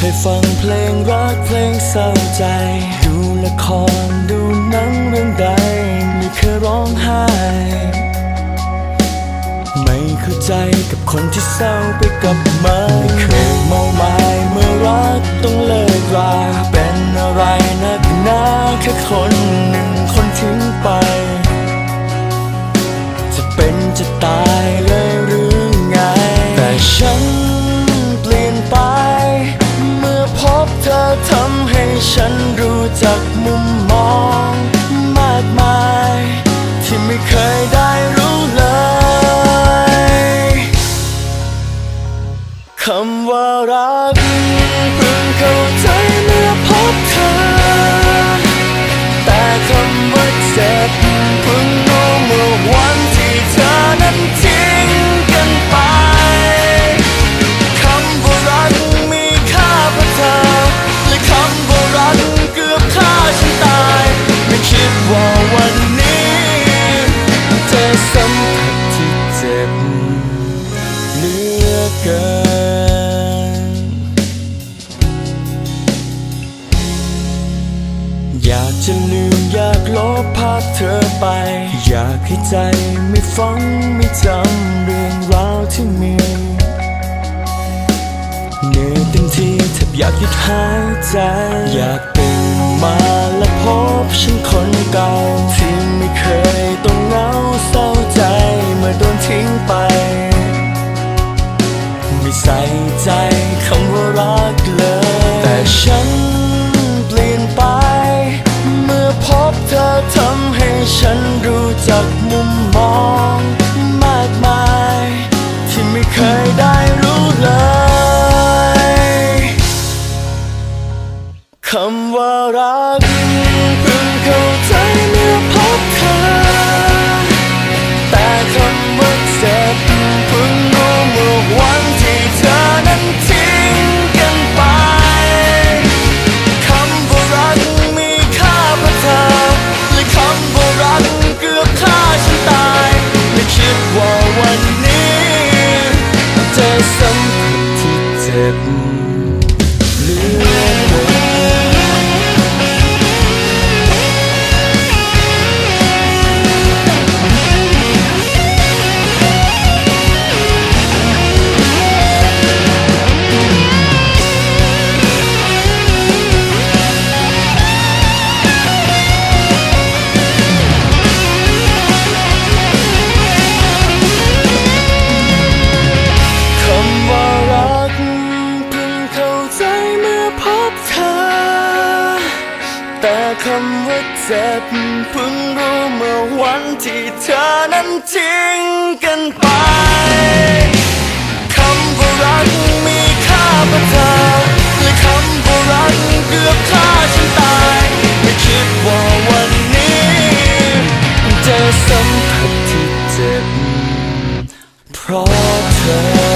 เคยฟังเพลงรักเพลงเศร้าใจ ดูละครดูหนังเรื่องใดไม่เคยร้องไห้ ไม่เข้าใจกับคนที่เศร้าไปกับมันไม่เคยเมาไมา ฉันรู้จักมุมมองมากมาย ที่ไม่เคยได้รู้เลยคำว่ารักเพิ่งเข้าใจเมื่อพบเธอ แต่คำว่าเจ็บเพิ่ง สัมผัสที่เจ็บเหลือเกิน อยากจะลืมอยากลบภาพเธอไป อยากให้ใจไม่ฟังไม่จำเรื่องราวที่มีเหนื่อยเต็มที่แทบอยากหยุดหายใจ อยากตื่นมาและพบฉันคนเก่า ไม่ใส่ใจคำว่ารักเลย แต่ฉันเปลี่ยนไป เมื่อพบเธอเธอ ที่ แต่คำว่าเจ็บเพิ่งรู้เมื่อวันที่เธอนั้นทิ้งกันไปคำว่ารักมีค่าเพราะเธอและคำว่ารักเกือบฆ่าฉันตายไม่คิดว่าวันนี้จะสัมผัสที่เจ็บเพราะเธอ